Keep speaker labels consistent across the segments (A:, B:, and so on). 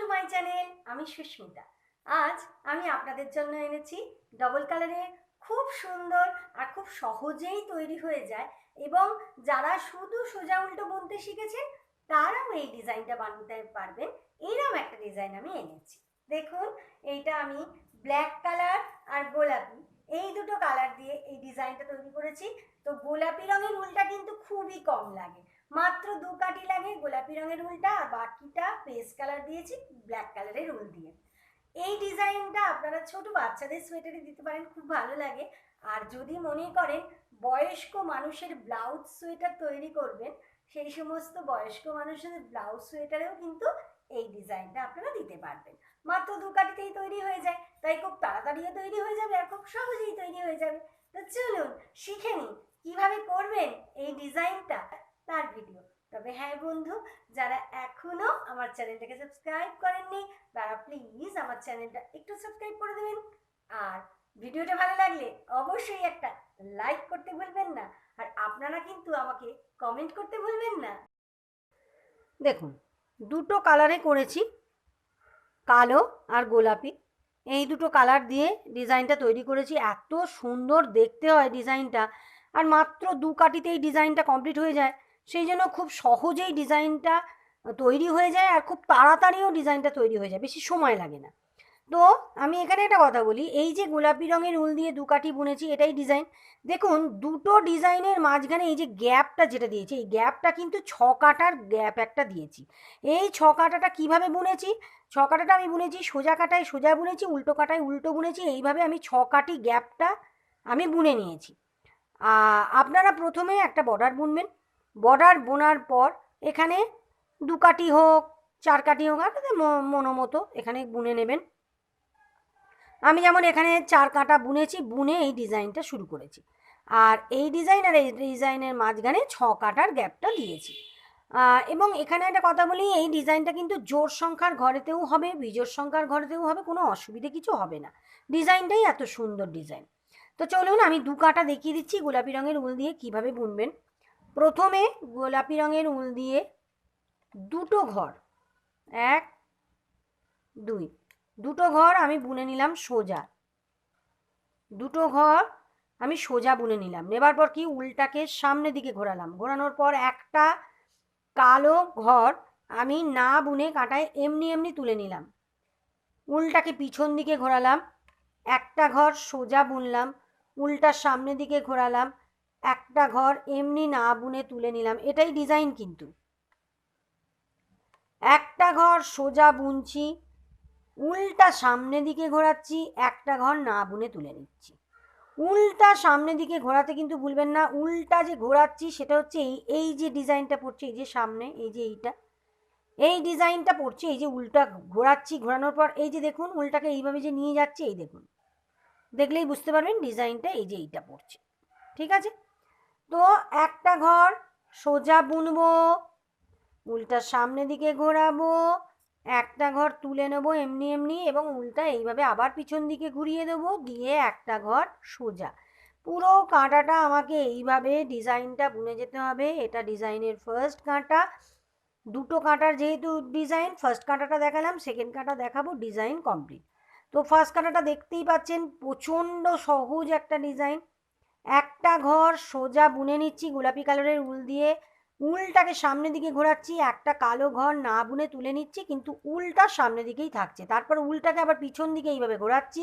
A: To my channel আমি সুস্মিতা। আজ আমি আপনাদের জন্য এনেছি ডবল কালারের খুব সুন্দর আর খুব সহজেই তৈরি হয়ে যায় এবং যারা শুধু সোজা উল্টো বুনতে শিখেছেন, তারাও এই ডিজাইনটা বানাতে পারবেন। এইরকম একটা ডিজাইন আমি এনেছি। দেখুন, এইটা আমি ব্ল্যাক কালার আর গোলাপি। এই দুটো কালার দিয়ে এই ডিজাইনটা তৈরি করেছি। তো গোলাপি রঙের উলটা কিন্তু খুবই কম লাগে। মাত্র দু কাটি লাগে, গোলাপি রঙের উলটা, আর বাকিটা পেস্ট কালার দিয়েছি, ব্ল্যাক কালারের উল দিয়ে। এই ডিজাইনটা আপনারা ছোট বাচ্চাদের সোয়েটারে দিতে পারেন, খুব ভালো লাগে। আর যদি মনে করেন বয়স্ক মানুষের ব্লাউজ সোয়েটার তৈরি করবেন, সেই সমস্ত বয়স্ক মানুষের ব্লাউজ সোয়েটারেও কিন্তু এই ডিজাইনটা আপনারা দিতে পারবেন। মাত্র দু কাটিতেই তৈরি হয়ে যায়, তাই খুব তাড়াতাড়িও তৈরি হয়ে যাবে, আর খুব সহজেই তৈরি হয়ে যাবে। তো চলুন, শিখে নিন কীভাবে করবেন এই ডিজাইনটা? ভিডিও তবে হ্যাঁ বন্ধু, যারা এখনও আমার চ্যানেলটাকে সাবস্ক্রাইব করেননি, তারা প্লিজ আমার চ্যানেলটা একটু সাবস্ক্রাইব করে দেবেন। আর ভিডিওটা ভালো লাগলে অবশ্যই একটা লাইক করতে ভুলবেন না। আর আপনারা কিন্তু আমাকে কমেন্ট করতে ভুলবেন না। দেখুন, দুটো কালারে করেছি, কালো আর গোলাপি। এই দুটো কালার দিয়ে ডিজাইনটা তৈরি করেছি। এত সুন্দর দেখতে হয় ডিজাইনটা আর মাত্র দু কাটিতেই ডিজাইনটা কমপ্লিট হয়ে যায়। সেই জন্য খুব সহজেই ডিজাইনটা তৈরি হয়ে যায় আর খুব তাড়াতাড়িও ডিজাইনটা তৈরি হয়ে যায়, বেশি সময় লাগে না। তো আমি এখানে একটা কথা বলি, এই যে গোলাপি রঙের উল দিয়ে দু কাঠি বুনেছি, এটাই ডিজাইন। দেখুন, দুটো ডিজাইনের মাঝখানে এই যে গ্যাপটা যেটা দিয়েছি, এই গ্যাপটা কিন্তু ছ কাটার গ্যাপ একটা দিয়েছি। এই ছ কাটাটা কীভাবে বুনেছি? ছ কাটাটা আমি বুনেছি সোজা কাটায় সোজা বুনেছি, উল্টো কাটায় উল্টো বুনেছি, এইভাবে আমি ছ কাটি গ্যাপটা আমি বুনে নিয়েছি। আপনারা প্রথমে একটা বর্ডার বুনবেন বর্ডার বোনার পর এখানে দু কাটি হোক চার কাটি হোক আপনাদের মনোমতো এখানে বুনে নেবেন। আমি যেমন এখানে চার কাটা বুনেছি, বুনে এই ডিজাইনটা শুরু করেছি। আর এই ডিজাইন আর এই ডিজাইনের মাঝখানে ছ কাটার গ্যাপটা দিয়েছি। এবং এখানে একটা কথা বলি, এই ডিজাইনটা কিন্তু জোর সংখ্যার ঘরেতেও হবে, বিজোর সংখ্যার ঘরেতেও হবে, কোনো অসুবিধে কিছু হবে না। ডিজাইনটাই এত সুন্দর ডিজাইন। তো চলুন, আমি দু কাটা দেখিয়ে দিচ্ছি, গোলাপি রঙের উল দিয়ে কীভাবে বুনবেন। প্রথমে গোলাপি রঙের উল দিয়ে দুটো ঘর, এক, দুই, দুটো ঘর আমি বুনে নিলাম সোজা। দুটো ঘর আমি সোজা বুনে নিলাম। নেবার পর কি উলটাকে সামনের দিকে ঘোরালাম। ঘোরানোর পর একটা কালো ঘর আমি না বুনে কাটায় এমনি এমনি তুলে নিলাম। উলটাকে পিছন দিকে ঘোরালাম। একটা ঘর সোজা বুনলাম। উলটার সামনের দিকে ঘোরালাম। একটা ঘর এমনি না বুনে তুলে নিলাম। এটাই ডিজাইন কিন্তু। একটা ঘর সোজা বুনছি, উল্টা সামনে দিকে ঘোরাচ্ছি, একটা ঘর না বুনে তুলে নিচ্ছি। উল্টা সামনে দিকে ঘোরাতে কিন্তু ভুলবেন না, উল্টা যে ঘোরাচ্ছি সেটা হচ্ছে এই এই যে ডিজাইনটা পড়ছে, এই যে সামনে, এই যে এইটা, এই ডিজাইনটা পড়ছে, এই যে উল্টা ঘোরাচ্ছি, ঘোরানোর পর এই যে দেখুন, উল্টাকে এইভাবে যে নিয়ে যাচ্ছে, এই দেখুন। দেখলেই বুঝতে পারবেন ডিজাইনটা এই যে এইটা পড়ছে। ঠিক আছে? তো একটা ঘর সোজা বুনবো, উল্টা সামনে দিকে ঘোরাবো, একটা ঘর তুলে নেব এমনি এমনি এবং উল্টা এইভাবে আবার পিছন দিকে ঘুরিয়ে দেবো, দিয়ে একটা ঘর সোজা। পুরো কাঁটাটা আমাকে এইভাবে ডিজাইনটা বুনে যেতে হবে। এটা ডিজাইনের ফার্স্ট কাঁটা। দুটো কাঁটার যেহেতু ডিজাইন ফার্স্ট কাঁটাটা দেখালাম সেকেন্ড কাঁটা দেখাবো, ডিজাইন কমপ্লিট তো ফার্স্ট কাঁটাটা দেখতেই পাচ্ছেন, প্রচণ্ড সহজ একটা ডিজাইন। একটা ঘর, সোজা বুনে নিচ্ছি গোলাপি কালারের উল দিয়ে। উলটাকে সামনের দিকে ঘোরাচ্ছি, একটা কালো ঘর না বুনে তুলে নিচ্ছি, কিন্তু উলটা সামনের দিকেই থাকছে। তারপর উলটাকে আবার পিছন দিকে এইভাবে ঘোরাচ্ছি,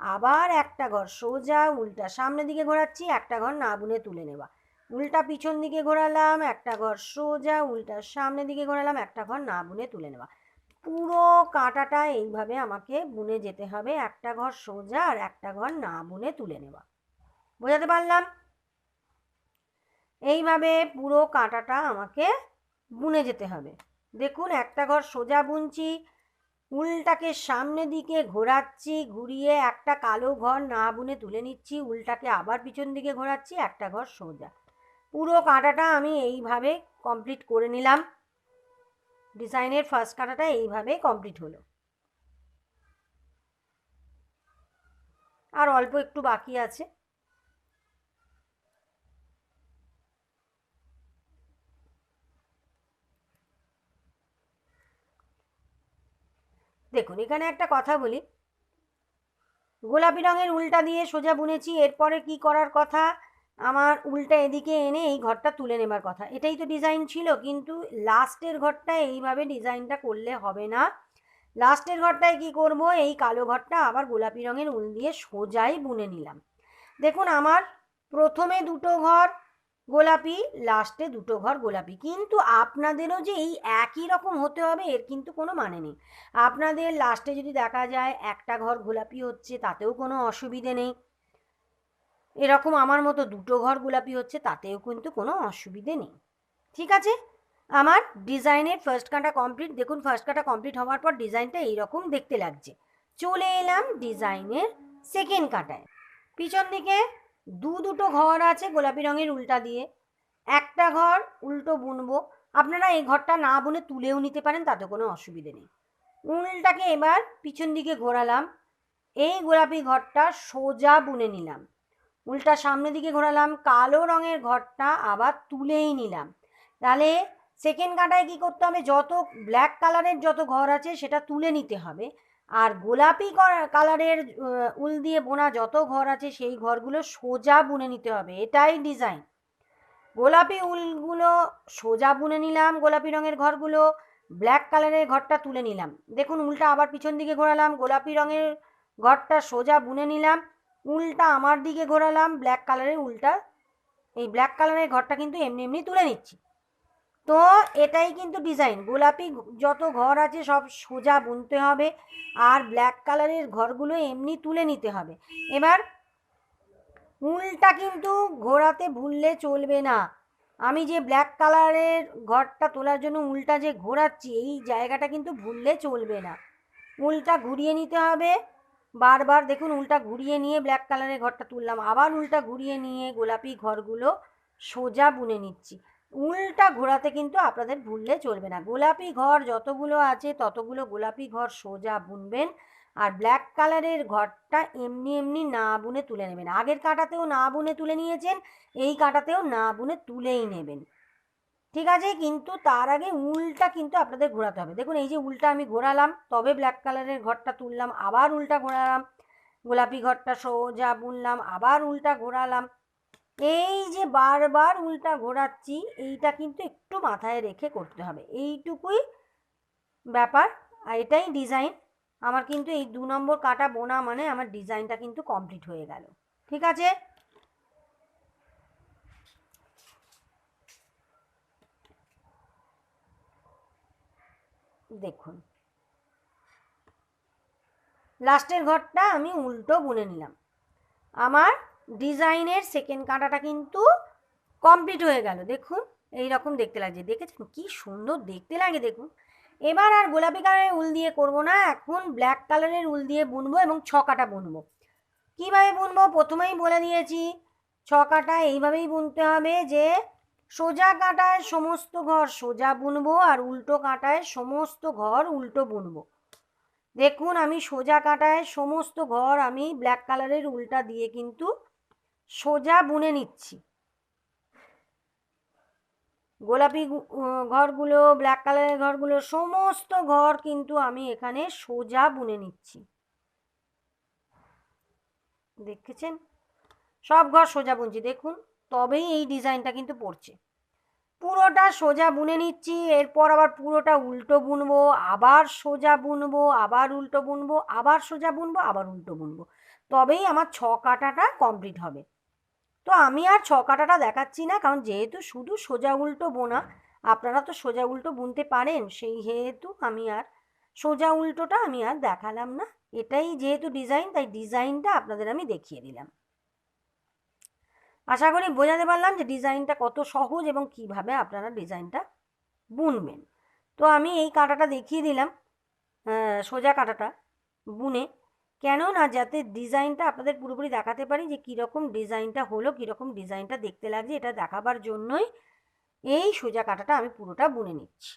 A: আবার একটা ঘর, সোজা উল্টা সামনের দিকে ঘোরাচ্ছি, একটা ঘর না বুনে তুলে নেওয়া। উল্টা পিছন দিকে ঘোরালাম, একটা ঘর সোজা, উল্টা সামনের দিকে ঘোরালাম, একটা ঘর না বুনে তুলে নেওয়া। পুরো কাঁটাটা এইভাবে আমাকে বুনে যেতে হবে, একটা ঘর সোজা আর একটা ঘর না বুনে তুলে নেওয়া। বোঝাতে পারলাম? এইভাবে পুরো কাঁটাটা আমাকে বুনে যেতে হবে। দেখুন, একটা ঘর সোজা বুনছি, উলটাকে সামনে দিকে ঘোরাচ্ছি, ঘুরিয়ে একটা কালো ঘর না বুনে তুলে নিচ্ছি, উলটাকে আবার পিছন দিকে ঘোরাচ্ছি, একটা ঘর সোজা। পুরো কাঁটাটা আমি এইভাবে কমপ্লিট করে নিলাম। ডিজাইনের ফার্স্ট কাঁটাটা এইভাবে কমপ্লিট হলো। আর অল্প একটু বাকি আছে। দেখুন, এখানে একটা কথা বলি। গোলাপি রঙের উল্টা দিয়ে সোজা বুনেছি, এরপরে কি করার কথা? আমার উল্টা এদিকে এনে এই ঘরটা তুলে নেবার কথা। এটাই তো ডিজাইন ছিল, কিন্তু লাস্টের ঘরটা এইভাবে ডিজাইনটা করলে হবে না। লাস্টের ঘরটায় কি করব? এই কালো ঘরটা আবার গোলাপি রঙের উল দিয়ে সোজাই বুনে নিলাম। দেখুন, আমার প্রথমে দুটো ঘর গোলাপি লাস্টে দুটো ঘর গোলাপি। কিন্তু আপনাদেরও যে এই একই রকম হতে হবে, এর কিন্তু কোনো মানে নেই। আপনাদের লাস্টে যদি দেখা যায়, একটা ঘর গোলাপি হচ্ছে, তাতেও কোনো অসুবিধে নেই। এরকম আমার মতো দুটো ঘর গোলাপি হচ্ছে, তাতেও কিন্তু কোনো অসুবিধে নেই। ঠিক আছে? আমার ডিজাইনের ফার্স্ট কাটা কমপ্লিট দেখুন ফার্স্ট কাটা কমপ্লিট হওয়ার পর ডিজাইনটা এইরকম দেখতে লাগছে। চলে এলাম ডিজাইনের সেকেন্ড কাটায়। পিছন দিকে দু দুটো ঘর আছে গোলাপি রঙের উল্টা দিয়ে। একটা ঘর উল্টো বুনবো। আপনারা এই ঘরটা না বুনে তুলেও নিতে পারেন, তাতে কোনো অসুবিধে নেই। উলটাকে এবার পিছন দিকে ঘোরালাম। এই গোলাপি ঘরটা সোজা বুনে নিলাম। উল্টা সামনের দিকে ঘোরালাম, কালো রঙের ঘরটা আবার তুলেই নিলাম। তাহলে সেকেন্ড কাটায় কী করতে হবে? যত ব্ল্যাক কালারের যত ঘর আছে, সেটা তুলে নিতে হবে। আর গোলাপি কালারের উল দিয়ে বোনা যত ঘর আছে সেই ঘরগুলো সোজা বুনে নিতে হবে, এটাই ডিজাইন। গোলাপি উলগুলো সোজা বুনে নিলাম, গোলাপি রঙের ঘরগুলো, ব্ল্যাক কালারের ঘরটা তুলে নিলাম। দেখুন, উলটা আবার পিছন দিকে ঘোরালাম, গোলাপি রঙের ঘরটা সোজা বুনে নিলাম, উলটা আমার দিকে ঘোরালাম, ব্ল্যাক কালারের উলটা, এই ব্ল্যাক কালারের ঘরটা কিন্তু এমনি এমনি তুলে নিচ্ছি। তো এটাই কিন্তু ডিজাইন গোলাপি যত ঘর আছে সব সোজা বুনতে হবে আর ব্ল্যাক কালারের ঘরগুলো এমনি তুলে নিতে হবে। এবার উলটা কিন্তু ঘোরাতে ভুললে চলবে না। আমি যে ব্ল্যাক কালারের ঘরটা তোলার জন্য উলটা যে ঘোরাচ্ছি, এই জায়গাটা কিন্তু ভুললে চলবে না। উলটা ঘুরিয়ে নিতে হবে। বারবার দেখুন উলটা ঘুরিয়ে নিয়ে ব্ল্যাক কালারের ঘরটা তুললাম। আবার উলটা ঘুরিয়ে নিয়ে গোলাপি ঘরগুলো সোজা বুনে নিচ্ছি। উল্টা ঘোরাতে কিন্তু আপনাদের ভুললে চলবে না। গোলাপি ঘর যতগুলো আছে, ততগুলো গোলাপি ঘর সোজা বুনবেন আর ব্ল্যাক কালারের ঘরটা এমনি এমনি না বুনে তুলে নেবেন। আগের কাটাতেও না বুনে তুলে নিয়েছেন, এই কাটাতেও না বুনে তুলেই নেবেন। ঠিক আছে? কিন্তু তার আগে উল্টা কিন্তু আপনাদের ঘোরাতে হবে। দেখুন, এই যে উল্টা আমি ঘোরালাম, তবে ব্ল্যাক কালারের ঘরটা তুললাম, আবার উল্টা ঘোরালাম। গোলাপি ঘরটা সোজা বুনলাম, আবার উল্টা ঘোরালাম। এই যে বারবার উল্টা ঘোরাচ্ছি, এইটা কিন্তু একটু মাথায় রেখে করতে হবে। এইটুকুই ব্যাপার। আর এটাই ডিজাইন আমার কিন্তু এই দু নম্বর কাটা বোনা মানে আমার ডিজাইনটা কিন্তু কমপ্লিট হয়ে গেল। ঠিক আছে? দেখুন। লাস্টের ঘরটা আমি উল্টো বুনে নিলাম। আমার ডিজাইনের সেকেন্ড কাঁটাটা কিন্তু কমপ্লিট হয়ে গেল। দেখুন এই রকম দেখতে লাগছে। দেখেছেন? কি সুন্দর দেখতে লাগে, দেখুন। এবার আর গোলাপি কালারের উল দিয়ে করব না। এখন ব্ল্যাক কালারের উল দিয়ে বুনবো এবং ছকাটা বুনবো। কীভাবে বুনবো? প্রথমেই বলে দিয়েছি ছকাটা এইভাবেই বুনতে হবে যে সোজা কাঁটায় সমস্ত ঘর সোজা বুনবো আর উল্টো কাঁটায় সমস্ত ঘর উল্টো বুনবো। দেখুন, আমি সোজা কাঁটায় সমস্ত ঘর আমি ব্ল্যাক কালারের উল্টা দিয়ে কিন্তু সোজা বুনে নিচ্ছি। গোলাপি ঘরগুলো ব্ল্যাক কালারের ঘরগুলো, সমস্ত ঘর কিন্তু আমি এখানে সোজা বুনে নিচ্ছি। দেখেছেন? সব ঘর সোজা বুনছি। দেখুন, তবেই এই ডিজাইনটা কিন্তু পড়ছে। পুরোটা সোজা বুনে নিচ্ছি, এরপর আবার পুরোটা উল্টো বুনবো, আবার সোজা বুনবো, আবার উল্টো বুনবো, আবার সোজা বুনবো, আবার উল্টো বুনবো। তবেই আমার ছ কাটাটা কমপ্লিট হবে। তো আমি আর ছ কাটাটা দেখাচ্ছি না, কারণ যেহেতু শুধু সোজা উল্টো বোনা, আপনারা তো সোজা উল্টো বুনতে পারেন সেই হেতু আমি আর সোজা উল্টোটা আমি আর দেখালাম না। এটাই যেহেতু ডিজাইন, তাই ডিজাইনটা আপনাদের আমি দেখিয়ে দিলাম। আশা করি বোঝাতে পারলাম যে ডিজাইনটা কত সহজ এবং কীভাবে আপনারা ডিজাইনটা বুনবেন। তো আমি এই কাঁটাটা দেখিয়ে দিলাম সোজা কাঁটাটা বুনে। কেন না যাতে ডিজাইনটা আপনাদের পুরোপুরি দেখাতে পারি যে কীরকম ডিজাইনটা হলো, কীরকম ডিজাইনটা দেখতে লাগছে, এটা দেখাবার জন্যই এই সোজা কাঁটাটা আমি পুরোটা বুনে নিচ্ছি।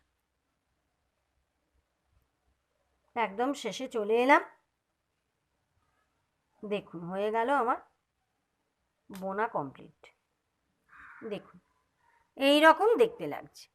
A: একদম শেষে চলে এলাম। দেখুন, হয়ে গেল আমার বোনা কমপ্লিট দেখুন এই রকম দেখতে লাগছে।